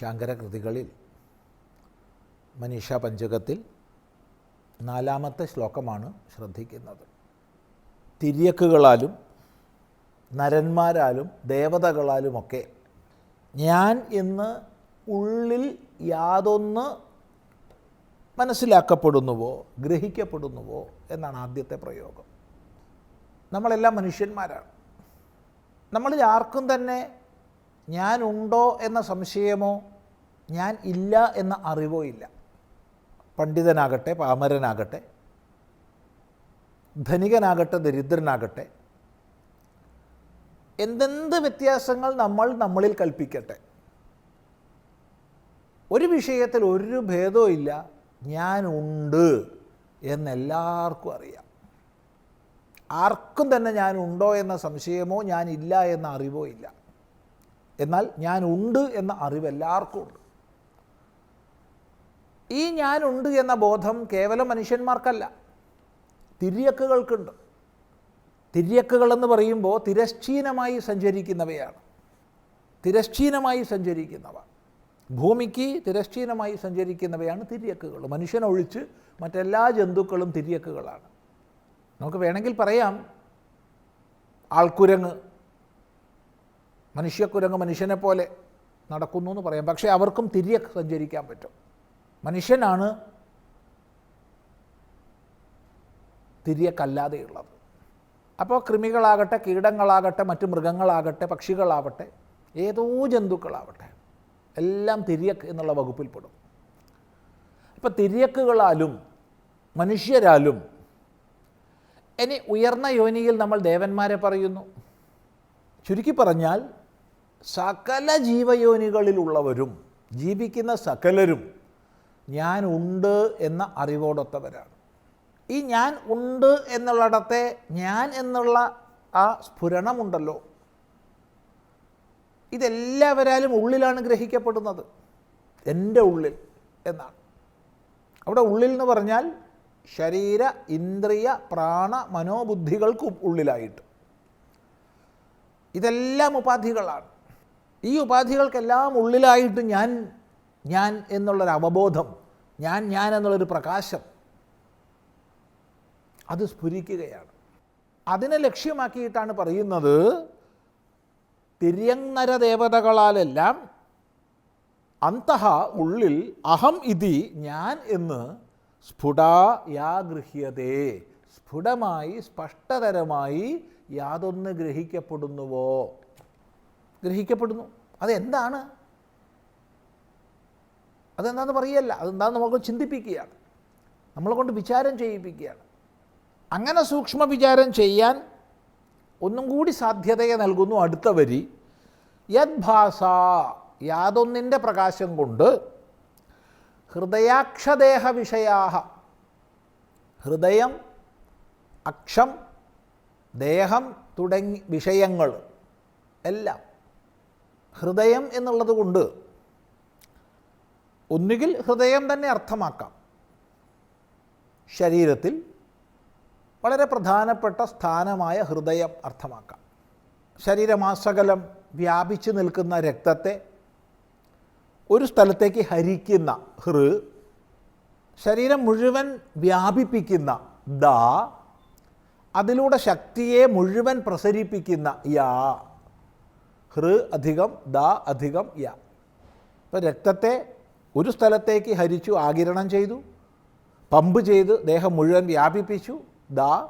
ശാങ്കര കൃതികളിൽ മനീഷ പഞ്ചകത്തിൽ നാലാമത്തെ ശ്ലോകമാണ് ശ്രദ്ധിക്കുന്നത്. തിര്യക്കുകളാലും നരന്മാരാലും ദേവതകളാലുമൊക്കെ ഞാൻ എന്ന് ഉള്ളിൽ യാതൊന്ന് മനസ്സിലാക്കപ്പെടുന്നുവോ ഗ്രഹിക്കപ്പെടുന്നുവോ എന്നാണ് ആദ്യത്തെ പ്രയോഗം. നമ്മളെല്ലാം മനുഷ്യന്മാരാണ്. നമ്മളിൽ ആർക്കും തന്നെ ഞാനുണ്ടോ എന്ന സംശയമോ ഞാൻ ഇല്ല എന്ന അറിവോ ഇല്ല. പണ്ഡിതനാകട്ടെ പാമരനാകട്ടെ ധനികനാകട്ടെ ദരിദ്രനാകട്ടെ എന്തെന്ത് വ്യത്യാസങ്ങൾ നമ്മൾ നമ്മളിൽ കൽപ്പിക്കട്ടെ. ഒരു വിഷയത്തിൽ ഒരു ഭേദവും ഇല്ല ഞാനുണ്ട് എന്നെല്ലാവർക്കും അറിയാം. ആർക്കും തന്നെ ഞാനുണ്ടോ എന്ന സംശയമോ ഞാനില്ല എന്ന അറിവോ ഇല്ല. എന്നാൽ ഞാനുണ്ട് എന്ന അറിവ് എല്ലാവർക്കും ഉണ്ട്. ഈ ഞാനുണ്ട് എന്ന ബോധം കേവലം മനുഷ്യന്മാർക്കല്ല. തിര്യക്കുകൾക്കുണ്ട്. തിര്യക്കുകളെന്ന് പറയുമ്പോൾ തിരശ്ചീനമായി സഞ്ചരിക്കുന്നവയാണ്. തിരശ്ചീനമായി സഞ്ചരിക്കുന്നവ. ഭൂമിക്ക് തിരശ്ചീനമായി സഞ്ചരിക്കുന്നവയാണ് തിര്യക്കുകൾ. മനുഷ്യനൊഴിച്ച് മറ്റെല്ലാ ജന്തുക്കളും തിര്യക്കുകളാണ്. നമുക്ക് വേണമെങ്കിൽ പറയാം ആൾക്കുരങ്ങ് മനുഷ്യക്കുരങ്ങ് മനുഷ്യനെ പോലെ നടക്കുന്നു എന്ന് പറയാം. പക്ഷേ അവർക്കും തിര്യക്ക് സഞ്ചരിക്കാൻ പറ്റും. മനുഷ്യനാണ് തിരിയക്കല്ലാതെയുള്ളത്. അപ്പോൾ കൃമികളാകട്ടെ കീടങ്ങളാകട്ടെ മറ്റ് മൃഗങ്ങളാകട്ടെ പക്ഷികളാവട്ടെ ഏതോ ജന്തുക്കളാവട്ടെ എല്ലാം തിരിയക്ക് എന്നുള്ള വകുപ്പിൽ പെടും. അപ്പോൾ തിരിയക്കുകളാലും മനുഷ്യരാലും ഇനി ഉയർന്ന യോനിയിൽ നമ്മൾ ദേവന്മാരെ പറയുന്നു. ചുരുക്കി പറഞ്ഞാൽ സകല ജീവയോനികളിലുള്ളവരും ജീവിക്കുന്ന സകലരും ഞാൻ ഉണ്ട് എന്ന അറിവോടൊത്തവരാണ്. ഈ ഞാൻ ഉണ്ട് എന്നുള്ളിടത്തെ ഞാൻ എന്നുള്ള ആ സ്ഫുരണമുണ്ടല്ലോ. ഇതെല്ലാവരാലും ഉള്ളിലാണ് ഗ്രഹിക്കപ്പെടുന്നത്. എന്റെ ഉള്ളിൽ എന്നാണ്. അവിടെ ഉള്ളിൽ എന്ന് പറഞ്ഞാൽ ശരീര ഇന്ദ്രിയ പ്രാണ മനോബുദ്ധികൾക്കും ഉള്ളിലായിട്ട്. ഇതെല്ലാം ഉപാധികളാണ്. ഈ ഉപാധികൾക്കെല്ലാം ഉള്ളിലായിട്ട് ഞാൻ ഞാൻ എന്നുള്ളൊരു അവബോധം ഞാൻ ഞാൻ എന്നുള്ളൊരു പ്രകാശം അത് സ്ഫുരിക്കുകയാണ്. അതിനെ ലക്ഷ്യമാക്കിയിട്ടാണ് പറയുന്നത് തിര്യങ്ങര ദേവതകളാലെല്ലാം അന്തഹ ഉള്ളിൽ അഹം ഇതി ഞാൻ എന്ന് സ്ഫുടാ യാഗൃഹ്യതേ സ്ഫുടമായി സ്പഷ്ടതരമായി യാതൊന്ന് ഗ്രഹിക്കപ്പെടുന്നുവോ? ഗ്രഹിക്കപ്പെടുന്നു. അതെന്താണ്? അതെന്താണെന്ന് പറയല്ല. അതെന്താണെന്ന് നമുക്ക് ചിന്തിപ്പിക്കുകയാണ്. നമ്മളെ കൊണ്ട് വിചാരം ചെയ്യിപ്പിക്കുകയാണ്. അങ്ങനെ സൂക്ഷ്മ വിചാരം ചെയ്യാൻ ഒന്നും കൂടി സാധ്യതയെ നൽകുന്നു അടുത്ത വരി. യദ്ഭാസ യാതൊന്നിന്റെ പ്രകാശം കൊണ്ട് ഹൃദയാക്ഷദേഹ വിഷയാഹ. ഹൃദയം അക്ഷം ദേഹം തുടങ്ങി വിഷയങ്ങൾ എല്ലാം. ഹൃദയം എന്നുള്ളത് കൊണ്ട് ഒന്നുകിൽ ഹൃദയം തന്നെ അർത്ഥമാക്കാം. ശരീരത്തിൽ വളരെ പ്രധാനപ്പെട്ട സ്ഥാനമായ ഹൃദയം അർത്ഥമാക്കാം. ശരീരമാസകലം വ്യാപിച്ചു നിൽക്കുന്ന രക്തത്തെ ഒരു സ്ഥലത്തേക്ക് ഹരിക്കുന്ന ഹൃ ശരീരം മുഴുവൻ വ്യാപിപ്പിക്കുന്ന ദ അതിലൂടെ ശക്തിയെ മുഴുവൻ പ്രസരിപ്പിക്കുന്ന യാ ഹൃ അധികം ദ അധികം യാ. ഇപ്പോൾ രക്തത്തെ ഒരു സ്ഥലത്തേക്ക് ഹരിച്ചു ആകിരണം ചെയ്തു. പമ്പ് ചെയ്ത് ദേഹം മുഴുവൻ വ്യാപിപ്പിച്ചു. ദാ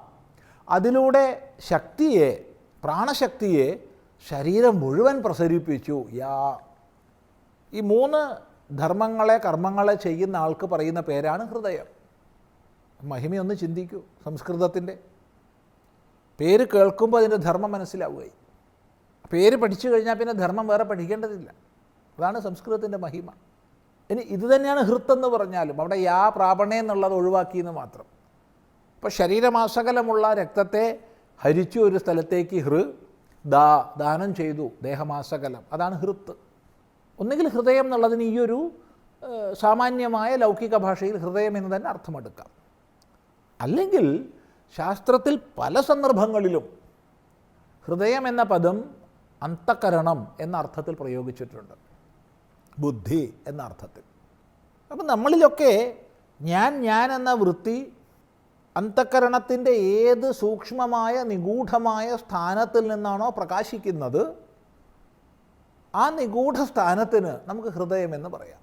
അതിലൂടെ ശക്തിയെ പ്രാണശക്തിയെ ശരീരം മുഴുവൻ പ്രസരിപ്പിച്ചു. യാ. ഈ മൂന്ന് ധർമ്മങ്ങളെ കർമ്മങ്ങളെ ചെയ്യുന്ന ആൾക്ക് പറയുന്ന പേരാണ് ഹൃദയം. മഹിമയൊന്ന് ചിന്തിക്കൂ സംസ്കൃതത്തിന്റെ പേര് കേൾക്കുമ്പോൾ അതിന്റെ ധർമ്മം മനസ്സിലാവുകയും. പേര് പഠിച്ചു കഴിഞ്ഞാൽ പിന്നെ ധർമ്മം വേറെ പഠിക്കേണ്ടതില്ല. അതാണ് സംസ്കൃതത്തിന്റെ മഹിമ. ഇനി ഇത് തന്നെയാണ് ഹൃത്ത് പറഞ്ഞാലും അവിടെ യാ പ്രാപണേ എന്നുള്ളത് ഒഴിവാക്കിയെന്ന് മാത്രം. ഇപ്പോൾ ശരീരമാസകലമുള്ള രക്തത്തെ ഹരിച്ചു ഒരു സ്ഥലത്തേക്ക് ഹൃ ദാ ദാനം ചെയ്തു ദേഹമാസകലം. അതാണ് ഹൃത്ത്. ഒന്നുകിൽ ഹൃദയം എന്നുള്ളതിന് ഈ ഒരു സാമാന്യമായ ലൗകിക ഭാഷയിൽ ഹൃദയം എന്ന് തന്നെ അർത്ഥമെടുക്കാം. അല്ലെങ്കിൽ ശാസ്ത്രത്തിൽ പല സന്ദർഭങ്ങളിലും ഹൃദയം എന്ന പദം അന്തക്കരണം എന്ന അർത്ഥത്തിൽ പ്രയോഗിച്ചിട്ടുണ്ട്. ബുദ്ധി എന്ന അർത്ഥത്തിൽ അപ്പം നമ്മളിലൊക്കെ ഞാൻ ഞാൻ എന്ന വൃത്തി അന്തക്കരണത്തിന്റെ ഏത് സൂക്ഷ്മമായ നിഗൂഢമായ സ്ഥാനത്തിൽ നിന്നാണോ പ്രകാശിക്കുന്നത് ആ നിഗൂഢ സ്ഥാനത്തിന് നമുക്ക് ഹൃദയം എന്ന് പറയാം.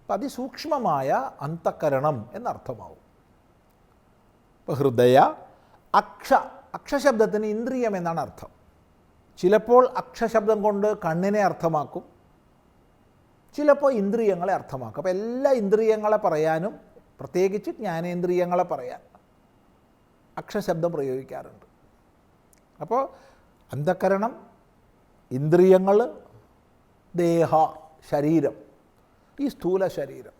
അപ്പം അതിസൂക്ഷ്മമായ അന്തക്കരണം എന്നർത്ഥമാവും. ഇപ്പോൾ ഹൃദയ അക്ഷ അക്ഷശബ്ദത്തിന് ഇന്ദ്രിയം എന്നാണ് അർത്ഥം. ചിലപ്പോൾ അക്ഷശബ്ദം കൊണ്ട് കണ്ണിനെ അർത്ഥമാക്കും. ചിലപ്പോൾ ഇന്ദ്രിയങ്ങളെ അർത്ഥമാക്കും. അപ്പോൾ എല്ലാ ഇന്ദ്രിയങ്ങളെ പറയാനും പ്രത്യേകിച്ച് ജ്ഞാനേന്ദ്രിയങ്ങളെ പറയാൻ അക്ഷശബ്ദം പ്രയോഗിക്കാറുണ്ട്. അപ്പോൾ അന്ധകരണം ഇന്ദ്രിയങ്ങൾ ദേഹ ശരീരം ഈ സ്ഥൂല ശരീരം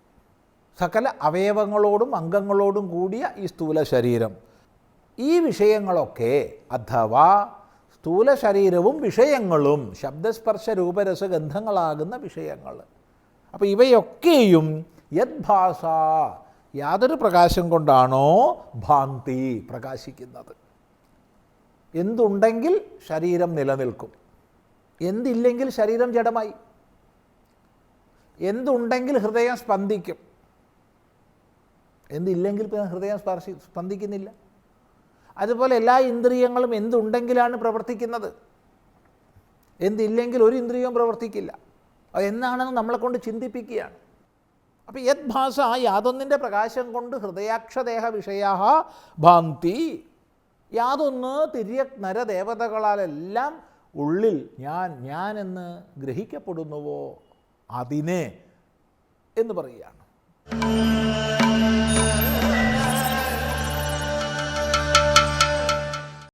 സകല അവയവങ്ങളോടും അംഗങ്ങളോടും കൂടിയ ഈ സ്ഥൂല ശരീരം ഈ വിഷയങ്ങളൊക്കെ അഥവാ സ്ഥൂല ശരീരവും വിഷയങ്ങളും ശബ്ദസ്പർശ രൂപരസഗന്ധങ്ങളാകുന്ന വിഷയങ്ങൾ അപ്പോൾ ഇവയൊക്കെയും യദ്ഭാഷ യാതൊരു പ്രകാശം കൊണ്ടാണോ ഭാന്തി പ്രകാശിക്കുന്നത്? എന്തുണ്ടെങ്കിൽ ശരീരം നിലനിൽക്കും. എന്തില്ലെങ്കിൽ ശരീരം ജഡമായി? എന്തുണ്ടെങ്കിൽ ഹൃദയം സ്പന്ദിക്കും. എന്തില്ലെങ്കിൽ പിന്നെ ഹൃദയം സ്പർശി സ്പന്ദിക്കുന്നില്ല. അതുപോലെ എല്ലാ ഇന്ദ്രിയങ്ങളും എന്തുണ്ടെങ്കിലാണ് പ്രവർത്തിക്കുന്നത്? എന്തില്ലെങ്കിൽ ഒരു ഇന്ദ്രിയവും പ്രവർത്തിക്കില്ല. അത് എന്നാണെന്ന് നമ്മളെ കൊണ്ട് ചിന്തിപ്പിക്കുകയാണ്. അപ്പം യത് ഭാഷ യാതൊന്നിന്റെ പ്രകാശം കൊണ്ട് ഹൃദയാക്ഷദേഹ വിഷയ ഭാന്തി. യാതൊന്ന് തിരിയ നരദേവതകളാലെല്ലാം ഉള്ളിൽ ഞാൻ ഞാൻ എന്ന് ഗ്രഹിക്കപ്പെടുന്നുവോ? അതിനെ എന്ന് പറയുകയാണ്.